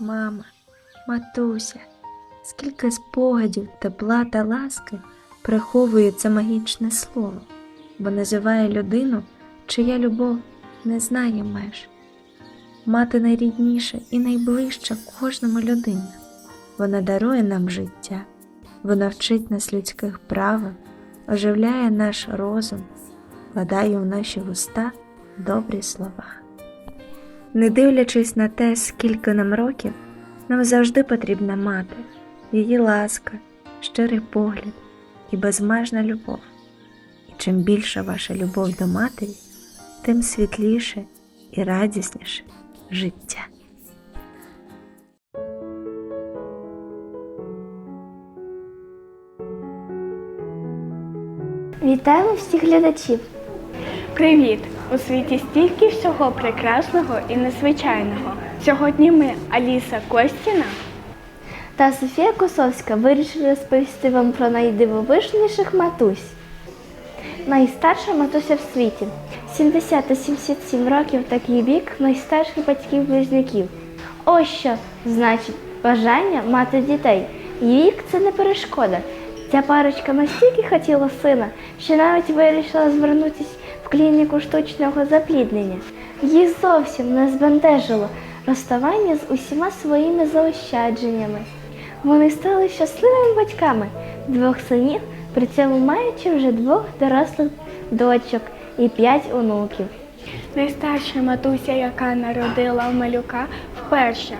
мама, матуся, скільки спогадів, тепла та ласки приховує це магічне слово, бо називає людину, чия любов не знає меж. Мати найрідніша і найближча кожному людині. Вона дарує нам життя, вона вчить нас людських правил, оживляє наш розум, вкладає у наші вуста добрі слова. Не дивлячись на те, скільки нам років, нам завжди потрібна мати, її ласка, щирий погляд і безмежна любов. І чим більша ваша любов до матері, тим світліше і радісніше життя. Вітаємо всіх глядачів! Привіт! У світі стільки всього прекрасного і незвичайного. Сьогодні ми, Аліса Костіна, Та Софія Косовська вирішили розповісти вам про найдивовижніших матусь. Найстарша матуся в світі. 70 та 77 років такий вік найстарших батьків близнюків. Ось що значить бажання мати дітей. Вік це не перешкода. Ця парочка настільки хотіла сина, що навіть вирішила звернутися клініку штучного запліднення. Їх зовсім не збентежило розставання з усіма своїми заощадженнями. Вони стали щасливими батьками двох синів, при цьому маючи вже двох дорослих дочок і п'ять онуків. найстарша матуся, яка народила малюка вперше.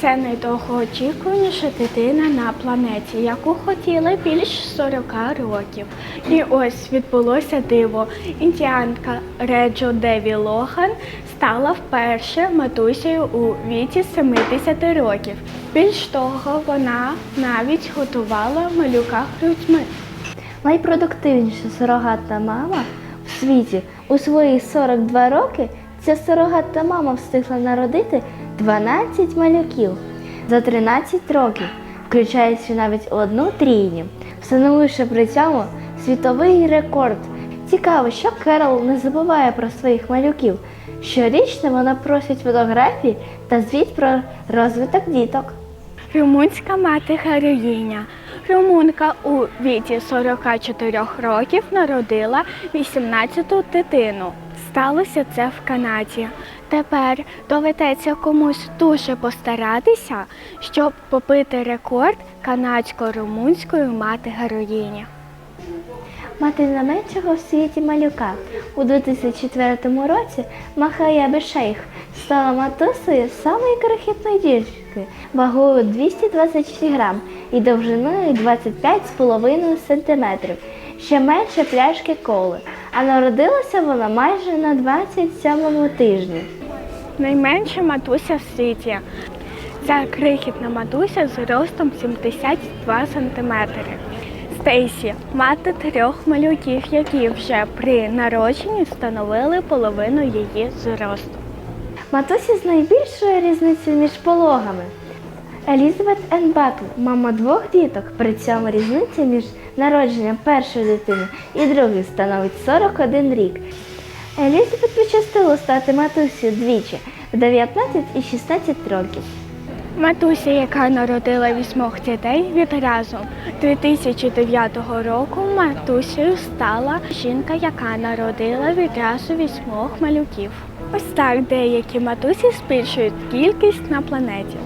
Це найдовгоочікуваніша дитина на планеті, яку хотіли більш 40 років. І ось відбулося диво. Індіанка Реджо Деві Логан стала вперше матусею у віці 70 років. Більш того, вона навіть готувала малюка грудьми. Найпродуктивніша сурогатна мама в світі у свої 42 роки ця сурогатна мама встигла народити 12 малюків за 13 років, включаючи навіть одну трійню, встановивши при цьому світовий рекорд. Цікаво, що Керол не забуває про своїх малюків. Щорічно вона просить фотографії та звіт про розвиток діток. Румунська мати героїня. Румунка у віці 44 років народила 18-ту дитину. Сталося це в Канаді. Тепер доведеться комусь дуже постаратися, щоб побити рекорд канадсько-румунської мати героїні. Мати найменшого в світі малюка. У 2004 році Махая Бешейх стала матусею самої крихітної дівчинки вагою 226 грам і довжиною 25,5 см, ще менше пляшки коли. А народилася вона майже на 27-му тижні. Найменша матуся в світі. Ця крихітна матуся з ростом 72 см. Стейсі мати трьох малюків, які вже при народженні становили половину її зросту. Матусі з найбільшою різницею між пологами. Елізабет Ен Батл, мама двох діток, при цьому різниця між народженням першої дитини і другої становить 41 рік. Елізабет пощастило стати матусею двічі в 19 і 16 років. Матуся, яка народила вісьмох дітей відразу 2009 року матусею стала жінка, яка народила відразу вісьмох малюків. Ось так деякі матусі збільшують кількість на планеті.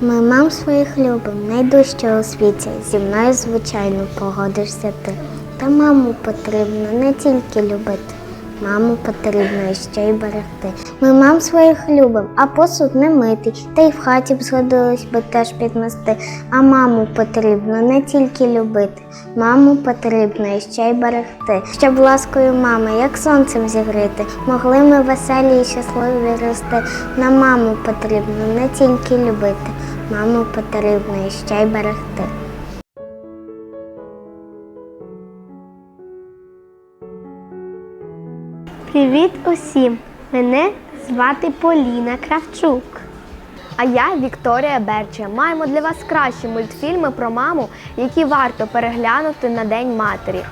Ми мам своїх любим, найдужче у світі. Зі мною, звичайно, погодишся ти. Та маму потрібно не тільки любити, маму потрібно ще й берегти. Ми мам своїх любим, а посуд не мити. Та й в хаті б згодились би теж підмести. А маму потрібно не тільки любити, маму потрібно ще й берегти. Щоб ласкою мами, як сонцем зігріти, могли ми веселі і щасливі рости. На маму потрібно не тільки любити, маму потрібно і ще й берегти. Привіт усім! Мене звати Поліна Кравчук. А я Вікторія Берча. Маємо для вас кращі мультфільми про маму, які варто переглянути на День матері.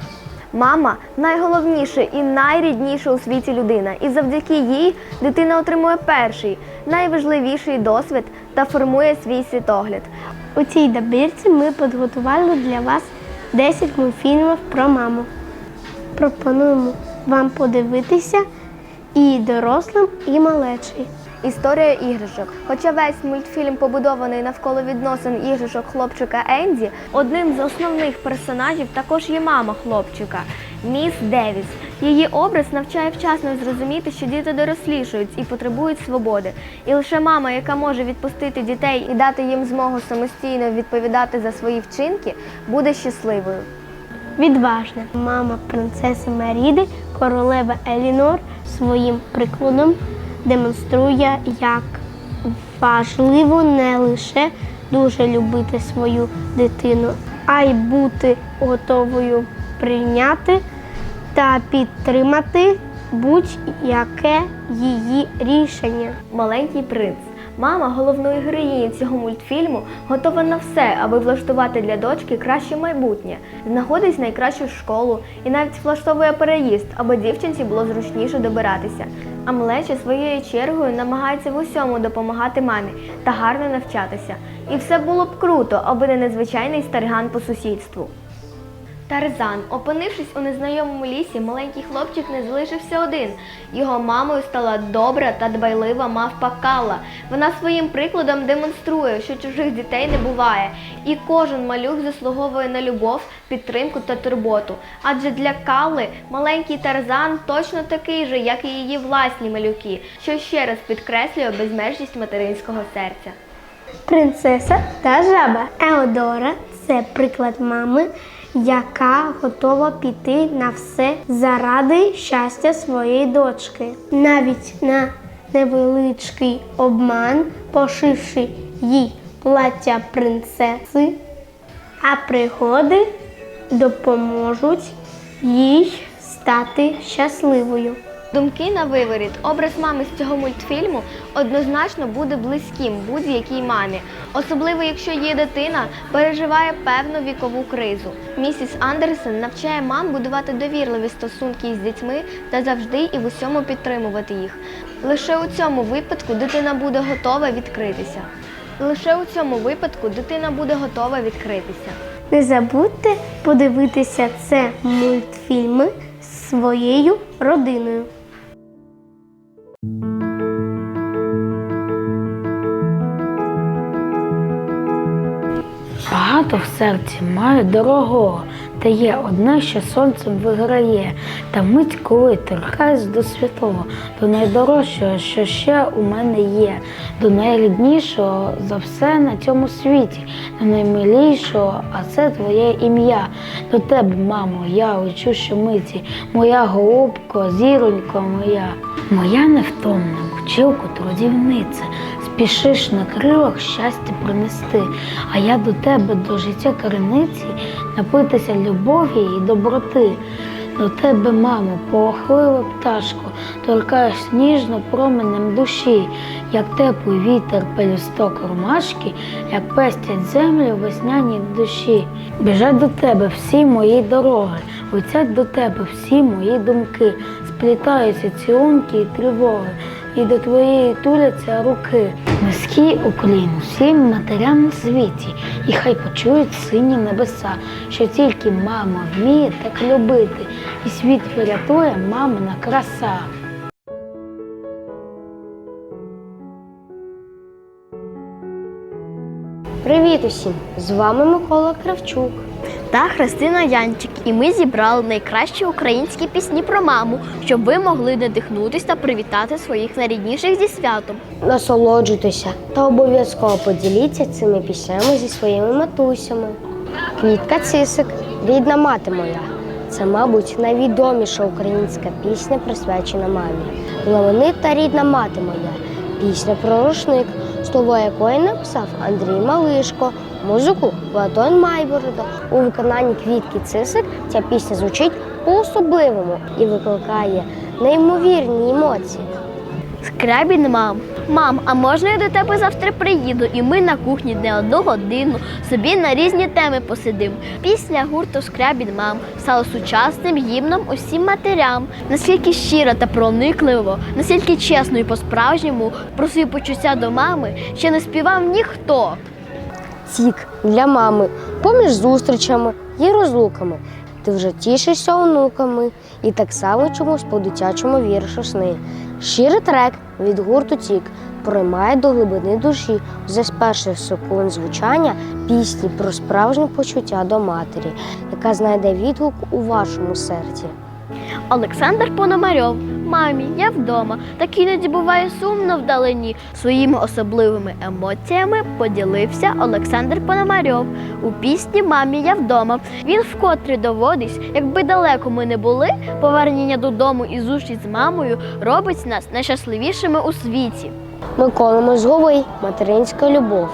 Мама найголовніша і найрідніша у світі людина, і завдяки їй дитина отримує перший, найважливіший досвід та формує свій світогляд. У цій добірці ми підготували для вас 10 мультфільмів про маму. Пропонуємо вам подивитися і дорослим, і малечі. Історія іграшок. Хоча весь мультфільм побудований навколо відносин іграшок хлопчика Енді, одним з основних персонажів також є мама хлопчика міс Девіс. Її образ навчає вчасно зрозуміти, що діти дорослішують і потребують свободи. І лише мама, яка може відпустити дітей і дати їм змогу самостійно відповідати за свої вчинки, буде щасливою. Відважна мама принцеси Меріди, королева Елінор своїм прикладом демонструє, як важливо не лише дуже любити свою дитину, а й бути готовою прийняти та підтримати будь-яке її рішення. Маленький принц. Мама головної героїні цього мультфільму готова на все, аби влаштувати для дочки краще майбутнє. Знаходить найкращу школу і навіть влаштовує переїзд, аби дівчинці було зручніше добиратися. А малеча своєю чергою намагається в усьому допомагати мамі та гарно навчатися. І все було б круто, аби не незвичайний стариган по сусідству. Тарзан, опинившись у незнайомому лісі, маленький хлопчик не залишився один. Його мамою стала добра та дбайлива мавпа Калла. Вона своїм прикладом демонструє, що чужих дітей не буває, і кожен малюк заслуговує на любов, підтримку та турботу. Адже для Калли маленький Тарзан точно такий же, як і її власні малюки, що ще раз підкреслює безмежність материнського серця. Принцеса та жаба. Еодора це приклад мами, яка готова піти на все заради щастя своєї дочки. Навіть на невеличкий обман, пошивши їй плаття принцеси, а пригоди допоможуть їй стати щасливою. Думки на виворіт. Образ мами з цього мультфільму однозначно буде близьким будь-якій мамі, особливо якщо її дитина переживає певну вікову кризу. Місіс Андерсон навчає мам будувати довірливі стосунки із дітьми та завжди і в усьому підтримувати їх. Лише у цьому випадку дитина буде готова відкритися. Лише у цьому випадку дитина буде готова відкритися. Не забудьте подивитися це мультфільми з своєю родиною. Багато в серці маю дорогого, та є одне, що сонцем виграє, та мить, коли торкаюсь до святого, до найдорожчого, що ще у мене є, до найріднішого за все на цьому світі, до наймилішого, а це твоє ім'я. До тебе, мамо, я лечу щомиті, моя голубко, зіронько моя, моя невтомна, вчилку трудівниця. Спішиш на крилах щастя принести, а я до тебе до життя криниці напитися любові і доброти. До тебе, мамо, полохлива пташко, торкаєш ніжно променем душі, як теплий вітер пелюсток ромашки, як пестять землю весняні душі. Біжать до тебе всі мої дороги, летять до тебе всі мої думки, сплітаються цілунки і тривоги, і до твоєї туляться руки. Низький уклін всім матерям на світі, і хай почують сині небеса, що тільки мама вміє так любити, і світ врятує мамина краса. Привіт усім! З вами Микола Кравчук. Та Христина Янчик. І ми зібрали найкращі українські пісні про маму, щоб ви могли надихнутися та привітати своїх найрідніших зі святом. Насолоджуйтеся та обов'язково поділіться цими піснями зі своїми матусями. Квітка Цисик, рідна мати моя. Це, мабуть, найвідоміша українська пісня, присвячена мамі. Знаменита рідна мати моя. Пісня про рушник, слово якої написав Андрій Малишко, музику Платон Майборода. У виконанні квітки Цисик ця пісня звучить по-особливому і викликає неймовірні емоції. Скрябін мам, Мам, а можна я до тебе завтра приїду, і ми на кухні не одну годину собі на різні теми посидимо. Після гурту Скрябін мам стало сучасним гімном усім матерям. Наскільки щиро та проникливо, наскільки чесно і по-справжньому про свої почуття до мами ще не співав ніхто. Тік для мами, поміж зустрічами і розлуками. Ти вже тішишся онуками і так само чомусь по-дитячому віриш у сни. Щирий трек від гурту Тік приймає до глибини душі вже з перших секунд звучання пісні про справжнє почуття до матері, яка знайде відгук у вашому серці. Олександр Пономарьов. Мамі, я вдома. Так іноді буває сумно вдалині. Своїми особливими емоціями поділився Олександр Пономарьов. У пісні Мамі, я вдома. Він вкотре доводить, якби далеко ми не були, повернення додому і зустріч з мамою робить нас найщасливішими у світі. Микола Мозговий, материнська любов.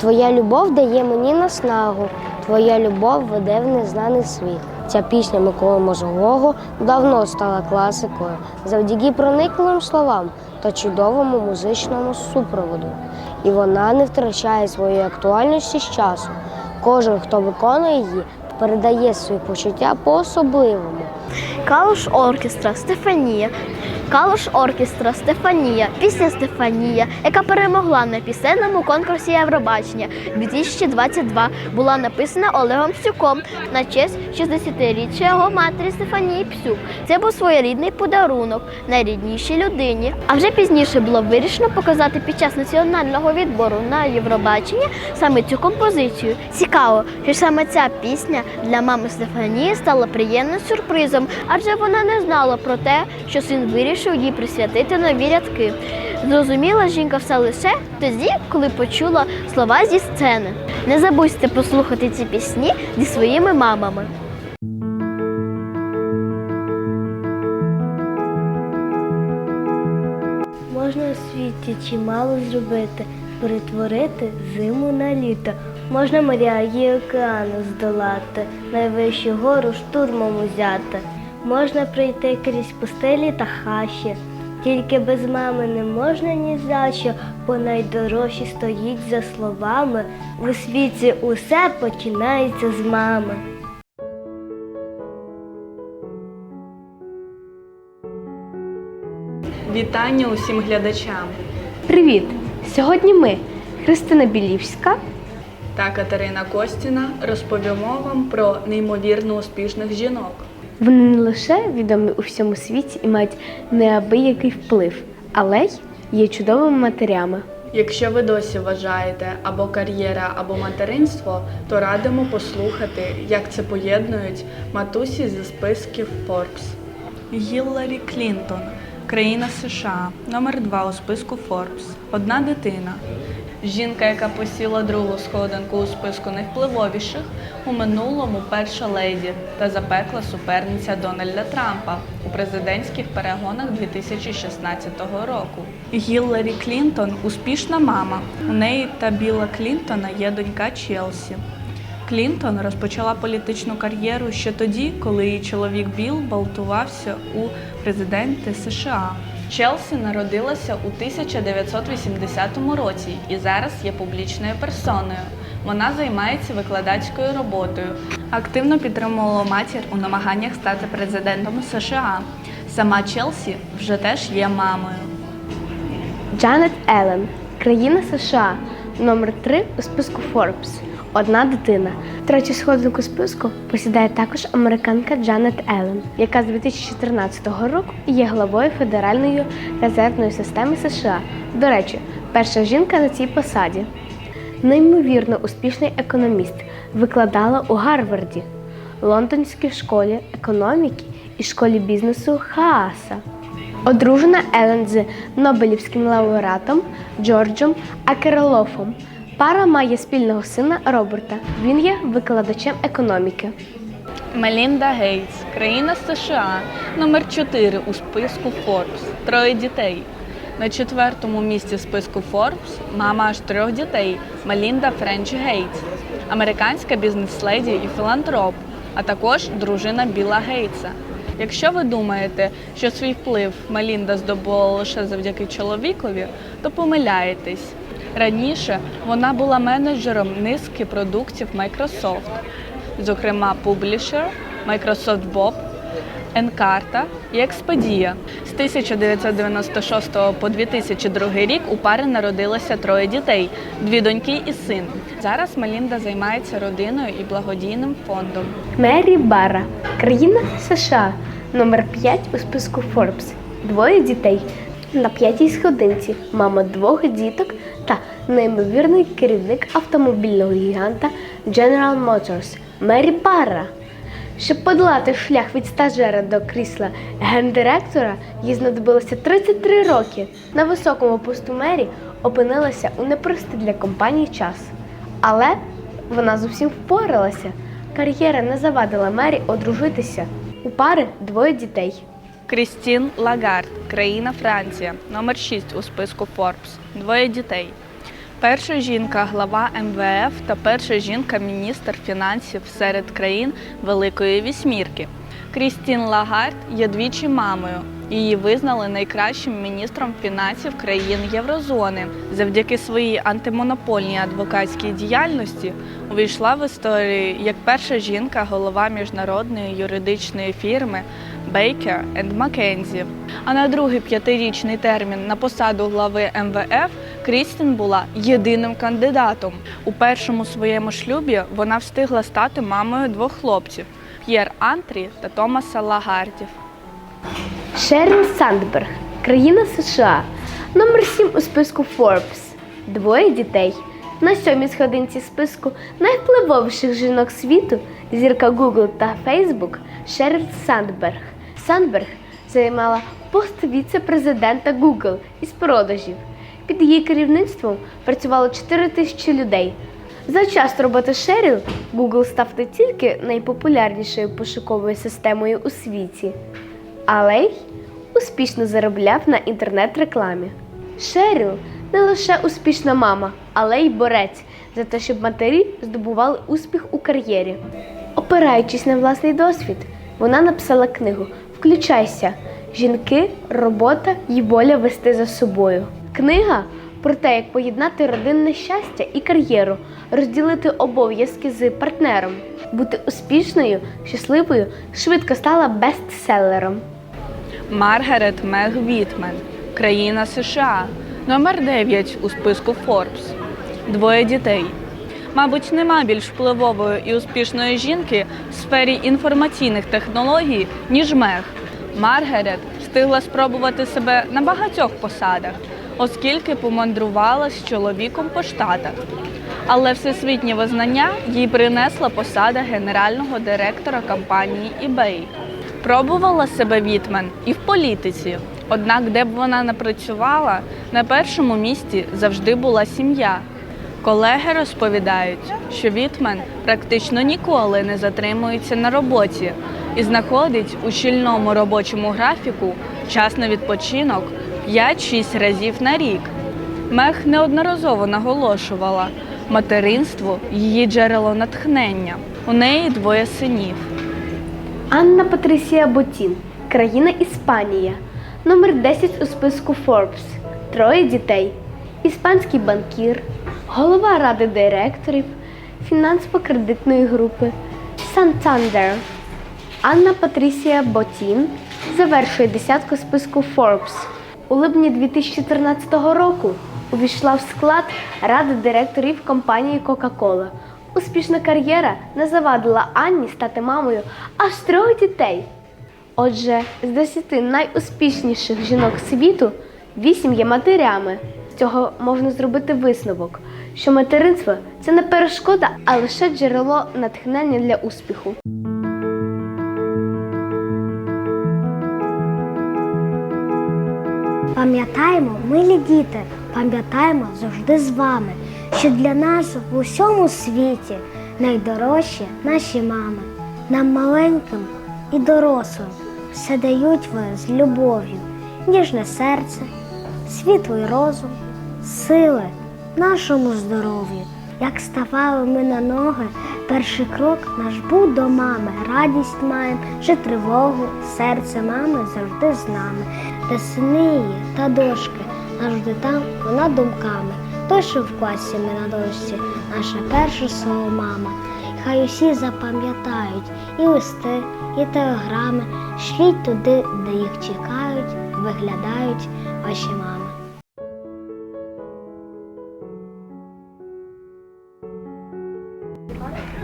Твоя любов дає мені наснагу, твоя любов веде в незнаний світ. Ця пісня Миколи Мозгового давно стала класикою завдяки проникливим словам та чудовому музичному супроводу. І вона не втрачає своєї актуальності з часу. Кожен, хто виконує її, передає свої почуття по-особливому. Калуш оркестра Стефанія. Калуш оркестра Стефанія. Пісня Стефанія, яка перемогла на пісенному конкурсі Євробачення 2022, була написана Олегом Псюком на честь 60-річчя його матері Стефанії Псюк. Це був своєрідний подарунок найріднішій людині. А вже пізніше було вирішено показати під час національного відбору на Євробачення саме цю композицію. Цікаво, що саме ця пісня для мами Стефанії стала приємним сюрпризом, адже вона не знала про те, що син вирішив їй присвятити нові рядки. Зрозуміла жінка все лише тоді, коли почула слова зі сцени. Не забудьте послухати ці пісні зі своїми мамами. Можна у світі чимало зробити, перетворити зиму на літо. Можна моря і океану здолати, найвищу гору штурмом узяти. Можна пройти крізь пустелі та хащі. Тільки без мами не можна ні за що, бо найдорожче стоїть за словами. У світі усе починається з мами. Вітання усім глядачам Привіт! Сьогодні ми, Христина Білівська, та Катерина Костіна розповімо вам про неймовірно успішних жінок. вони не лише відомі у всьому світі і мають неабиякий вплив, але й є чудовими матерями. Якщо ви досі вважаєте або кар'єра, або материнство, то радимо послухати, як це поєднують матусі зі списків Forbes. Гілларі Клінтон, країна США, номер два у списку Forbes. Одна дитина. Жінка, яка посіла другу сходинку у списку найвпливовіших, у минулому перша леді та запекла суперниця Дональда Трампа у президентських перегонах 2016 року. Гілларі Клінтон успішна мама. У неї та Біла Клінтона є донька Челсі. Клінтон розпочала політичну кар'єру ще тоді, коли її чоловік Білл балотувався у президенти США. Челсі народилася у 1980 році і зараз є публічною персоною. Вона займається викладацькою роботою. Активно підтримувала матір у намаганнях стати президентом США. Сама Челсі вже теж є мамою. Джанет Елен, країна США, номер 3 у списку Forbes. Одна дитина. Третю сходинку списку посідає також американка Джанет Елен, яка з 2014 року є главою Федеральної резервної системи США. До речі, перша жінка на цій посаді. Неймовірно успішний економіст, викладала у Гарварді, Лондонській школі економіки і школі бізнесу Хааса. Одружена Елен з Нобелівським лауреатом Джорджем Акеролофом. Пара має спільного сина Роберта. Він є викладачем економіки. Мелінда Гейтс, країна США, номер 4 у списку Forbes. Троє дітей. На четвертому місці списку Forbes мама аж трьох дітей Мелінда Френч Гейтс, американська бізнес-леді і філантроп, а також дружина Біла Гейтса. Якщо ви думаєте, що свій вплив Мелінда здобула лише завдяки чоловікові, то помиляєтесь. Раніше вона була менеджером низки продуктів Microsoft, зокрема Publisher, Microsoft Bob, Encarta і Expedia. З 1996 по 2002 рік у пари народилося троє дітей: дві доньки і син. Зараз Мелінда займається родиною і благодійним фондом. Мері Барра, країна США, номер 5 у списку Forbes. Двоє дітей. На п'ятій сходинці мама двох діток та неймовірний керівник автомобільного гіганта General Motors Мері Барра. Щоб подолати шлях від стажера до крісла гендиректора, їй знадобилося 33 роки. На високому посту Мері опинилася у непростий для компанії час. Але вона зовсім впоралася. Кар'єра не завадила Мері одружитися. У пари двоє дітей. Крістін Лагард, країна Франція, номер 6 у списку Forbes. Двоє дітей. Перша жінка глава МВФ та перша жінка міністр фінансів серед країн Великої Вісьмірки. Крістін Лагард є двічі мамою. Її визнали найкращим міністром фінансів країн Єврозони. Завдяки своїй антимонопольній адвокатській діяльності увійшла в історію як перша жінка голова міжнародної юридичної фірми Baker McKenzie. А на другий п'ятирічний термін на посаду глави МВФ Крістін була єдиним кандидатом. У першому своєму шлюбі вона встигла стати мамою двох хлопців П'єр Антрі та Томаса Лагардів. Шеріл Сандберг, країна США, номер 7 у списку Forbes. Двоє дітей. На сьомій сходинці списку найвпливовіших жінок світу зірка Google та Facebook Шеріл Сандберг. Сандберг займала пост віце-президента Google із продажів. Під її керівництвом працювало 4 тисячі людей. За час роботи Шеріл Google став не тільки найпопулярнішою пошуковою системою у світі, але й успішно заробляв на інтернет-рекламі. Шеріл не лише успішна мама, але й борець за те, щоб матері здобували успіх у кар'єрі. Опираючись на власний досвід, вона написала книгу Включайся. Жінки, робота і воля вести за собою. Книга про те, як поєднати родинне щастя і кар'єру, розділити обов'язки з партнером, бути успішною, щасливою, швидко стала бестселером. Маргарет Мег Вітмен, країна США, номер 9 у списку Forbes. Двоє дітей. Мабуть, нема більш впливової і успішної жінки в сфері інформаційних технологій, ніж Мег. Маргарет встигла спробувати себе на багатьох посадах, оскільки помандрувала з чоловіком по штатах. Але всесвітнє визнання їй принесла посада генерального директора компанії eBay. Пробувала себе Вітмен і в політиці. Однак, де б вона не працювала, на першому місці завжди була сім'я. Колеги розповідають, що Вітмен практично ніколи не затримується на роботі і знаходить у щільному робочому графіку час на відпочинок 5-6 разів на рік. Мех неодноразово наголошувала, материнство її джерело натхнення. У неї двоє синів. Анна Патрисія Ботін, країна Іспанія, номер 10 у списку Forbes. Троє дітей. Іспанський банкір, голова ради директорів фінансово-кредитної групи Santander. Анна Патрісія Ботін завершує десятку списку Forbes. У липні 2014 року увійшла в склад ради директорів компанії Coca-Cola. Успішна кар'єра не завадила Анні стати мамою аж трьох дітей. Отже, з 10 найуспішніших жінок світу 8 є матерями. З цього можна зробити висновок, що материнство це не перешкода, а лише джерело натхнення для успіху. Пам'ятаємо, милі діти, пам'ятаємо завжди з вами, що для нас в усьому світі найдорожчі наші мами. Нам маленьким і дорослим все дають ви з любов'ю, ніжне серце, світлий розум, сили нашому здоров'ю. Як ставали ми на ноги, перший крок наш був до мами. Радість маєм, чи тривогу, серце мами завжди з нами. Де сини її та дошки, завжди там вона думками. Той, що в класі ми на дошці, наше перше слово мама. Хай усі запам'ятають і листи, і телеграми, шліть туди, де їх чекають, виглядають ваші мами.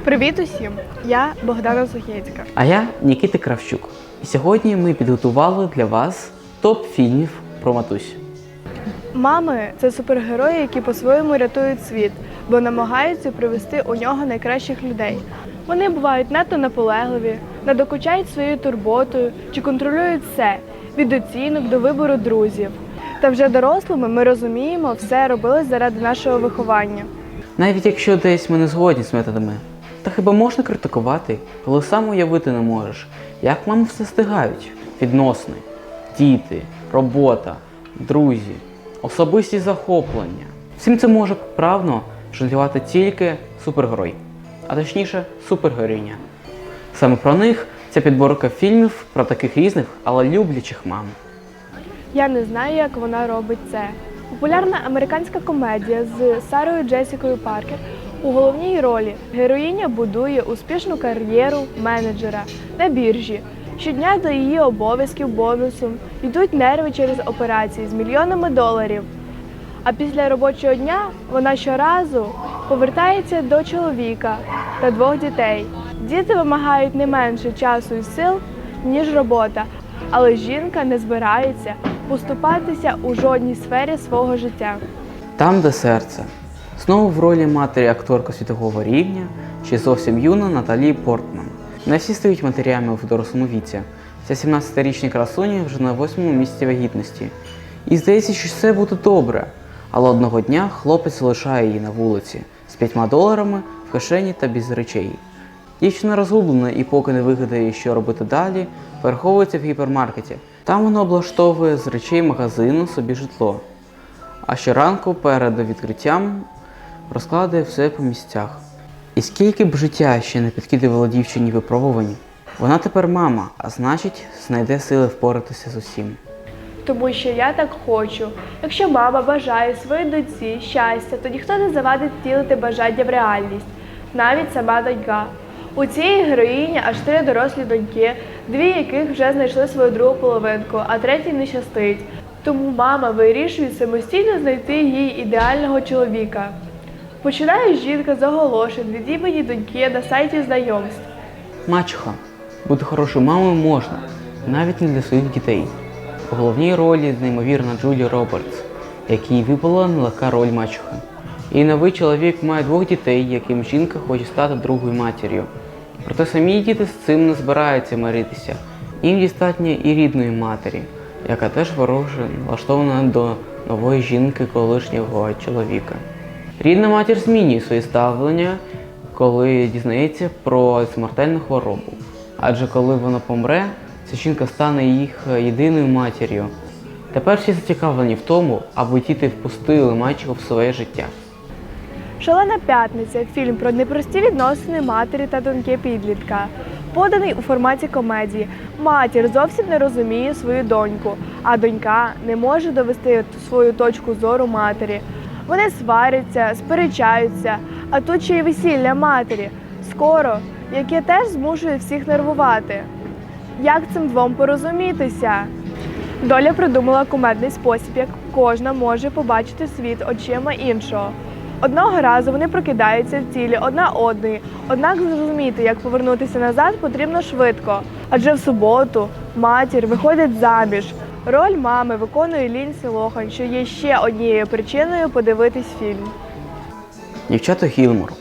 Привіт усім! Я Богдана Сухєцька. А я Нікіта Кравчук. І сьогодні ми підготували для вас топ фільмів про матусь. Мами це супергерої, які по-своєму рятують світ, бо намагаються привести у нього найкращих людей. Вони бувають надто наполегливі, надокучають своєю турботою чи контролюють все від оцінок до вибору друзів. Та вже дорослими ми розуміємо, все робили заради нашого виховання. Навіть якщо десь ми не згодні з методами, та хіба можна критикувати, коли сам уявити не можеш, як мами все стигають? Відносини, діти, робота, друзі, особисті захоплення. Всім це може правно жонглювати тільки супергерой, а точніше супергероїня. Саме про них ця підборка фільмів про таких різних, але люблячих мам. Я не знаю, як вона робить це. Популярна американська комедія з Сарою Джесікою Паркер у головній ролі героїня будує успішну кар'єру менеджера на біржі. Щодня до її обов'язків бонусом йдуть нерви через операції з мільйонами доларів. А після робочого дня вона щоразу повертається до чоловіка та двох дітей. Діти вимагають не менше часу і сил, ніж робота, але жінка не збирається поступатися у жодній сфері свого життя. Там, де серце. Знову в ролі матері акторка світового рівня, ще зовсім юна Наталі Портман. Не всі стають матерями в дорослому віці. Ця 17-річна красуня вже на восьмому місці вагітності. І здається, що все буде добре. Але одного дня хлопець лишає її на вулиці з п'ятьма доларами в кишені та без речей. Дівчина розгублена і поки не вигадає, що робити далі, переховується в гіпермаркеті. Там вона облаштовує з речей магазину собі житло. А щоранку перед відкриттям розкладає все по місцях. І скільки б життя ще не підкидувало дівчині випробувань, вона тепер мама, а значить, знайде сили впоратися з усім. Тому що я так хочу. Якщо мама бажає своїй доньці щастя, то ніхто не завадить втілити бажання в реальність, навіть сама донька. У цій героїні аж три дорослі доньки, дві яких вже знайшли свою другу половинку, а третій не щастить. Тому мама вирішує самостійно знайти їй ідеального чоловіка. Починає жінка з оголошень від імені доньки на сайті знайомств. Мачуха. Бути хорошою мамою можна, навіть не для своїх дітей. У головній ролі неймовірна Джулі Робертс, якій випала нелегка роль мачухи. Її новий чоловік має двох дітей, яким жінка хоче стати другою матір'ю. Проте самі діти з цим не збираються миритися. Їм достатньо і рідної матері, яка теж вороже налаштована до нової жінки колишнього чоловіка. Рідна матір змінює своє ставлення, коли дізнається про смертельну хворобу. Адже коли вона помре, ця жінка стане їх єдиною матір'ю. Тепер всі зацікавлені в тому, аби діти впустили мачуху в своє життя. Шалена п'ятниця фільм про непрості відносини матері та доньки підлітка. Поданий у форматі комедії. Матір зовсім не розуміє свою доньку, а донька не може довести свою точку зору матері. Вони сваряться, сперечаються, а тут ще й весілля матері. Скоро, яке теж змушує всіх нервувати. Як цим двом порозумітися? Доля придумала кумедний спосіб, як кожна може побачити світ очима іншого. Одного разу вони прокидаються в тілі одна одної, однак зрозуміти, як повернутися назад, потрібно швидко. Адже в суботу матір виходить заміж. Роль мами виконує Лінсі Лохан, що є ще однією причиною подивитись фільм. Дівчата Гілмор.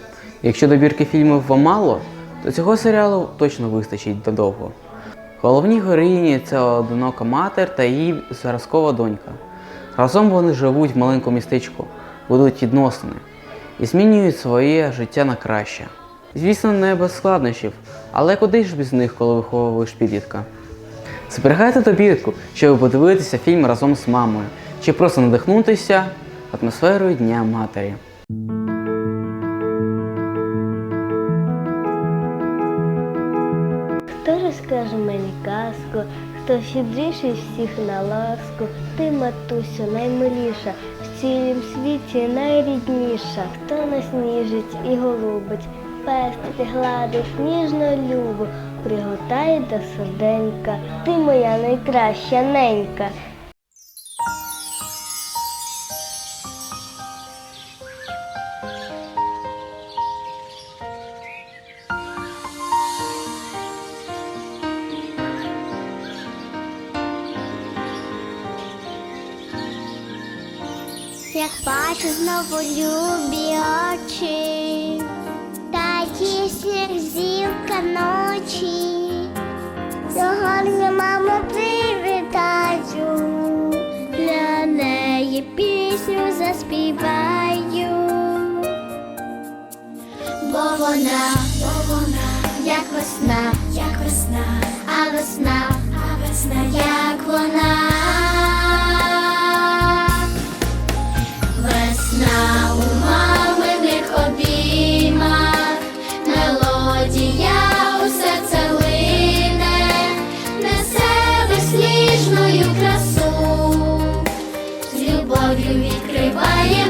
Якщо добірки фільмів вам мало, то цього серіалу точно вистачить надовго. Головні героїні це одинока матер та її зразкова донька. Разом вони живуть в маленькому містечку, будуть відносини і змінюють своє життя на краще. Звісно, не без складнощів, але куди ж без них, коли виховуєш підлітка? Зберігайте добірку, щоб подивитися фільм разом з мамою чи просто надихнутися атмосферою Дня Матері. Хто розкаже мені казку, хто щедріший всіх на ласку, ти, матуся наймиліша, в цілім світі найрідніша, хто нас ніжить і голубить, пестить, гладить, ніжно любить приготай до серденька. Ти моя найкраща ненька. Як бачу знову любі очі, та ті сніг зілка ночі очі, сьогодні маму привітаю, для неї пісню заспіваю, бо вона, бо вона, як весна, як весна, а весна, а весна, як вона. Тобі відкриває.